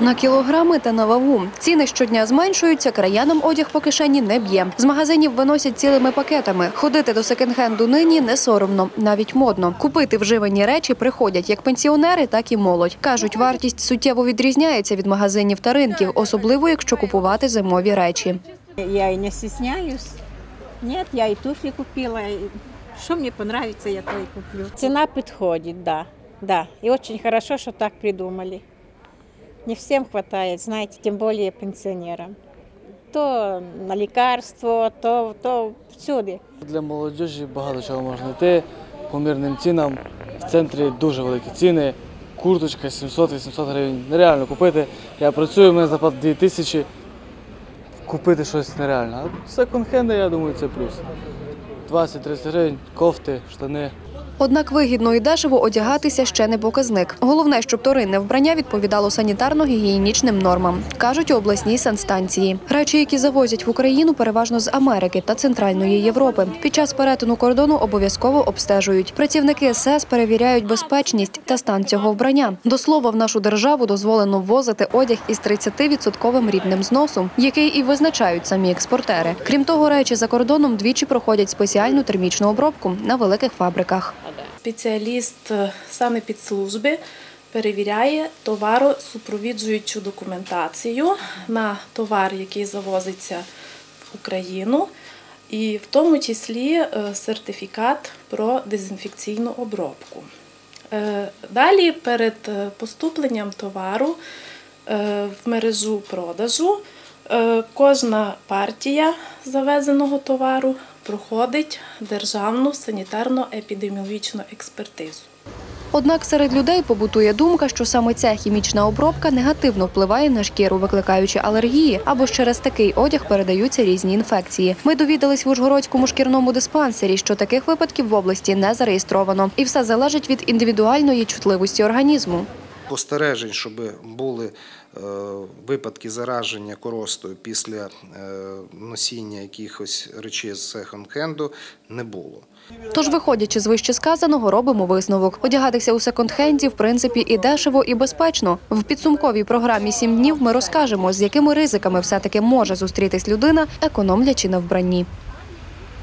На кілограми та на вагу. Ціни щодня зменшуються, краянам одяг по кишені не б'є. З магазинів виносять цілими пакетами. Ходити до секонд-хенду нині не соромно, навіть модно. Купити вживані речі приходять як пенсіонери, так і молодь. Кажуть, вартість суттєво відрізняється від магазинів та ринків, особливо якщо купувати зимові речі. Я и не стесняюсь. Нет, я и туфли купила. Что мне понравится, я то и куплю. Цена подходит, да. Да. И очень хорошо, что так придумали. Не всем хватает, знаете, тем более пенсионерам. То на лекарство, то, то всюди. Для молодіжі багато чого можна знайти по мирним цінам. В центрі дуже великі ціни. Курточка 700-800 гривень. Нереально купити. Я працюю, у мене зарплата 2 тисячі. Купити щось нереально. А секонд-хенди, я думаю, це плюс. 20-30 гривень, кофти, штани. Однак вигідно і дешево одягатися ще не показник. Головне, щоб вторинне вбрання відповідало санітарно-гігієнічним нормам, кажуть у обласній санстанції. Речі, які завозять в Україну, переважно з Америки та Центральної Європи. Під час перетину кордону обов'язково обстежують. Працівники СС перевіряють безпечність та стан цього вбрання. До слова, в нашу державу дозволено ввозити одяг із 30% рівнем зносу, який і визначають самі експортери. Крім того, речі за кордоном двічі проходять спеціальну термічну обробку на великих фабриках. Спеціаліст е, санепідслужби перевіряє товаросупровіджуючу документацію на товар, який завозиться в Україну, і в тому числі е, сертифікат про дезінфекційну обробку. Е, Далі перед поступленням товару в мережу продажу кожна партія завезеного товару проходить державну санітарно-епідеміологічну експертизу. Однак серед людей побутує думка, що саме ця хімічна обробка негативно впливає на шкіру, викликаючи алергії, або ж через такий одяг передаються різні інфекції. Ми довідались в Ужгородському шкірному диспансері, що таких випадків в області не зареєстровано, і все залежить від індивідуальної чутливості організму. Постережень, щоб були е, випадки зараження коростою після е, носіння якихось речей з секонд-хенду, не було. Тож, виходячи з вище сказаного, робимо висновок. Одягатися у секонд-хенді, в принципі, і дешево, і безпечно. В підсумковій програмі «7 днів ми розкажемо, з якими ризиками все-таки може зустрітись людина, економлячи на вбранні.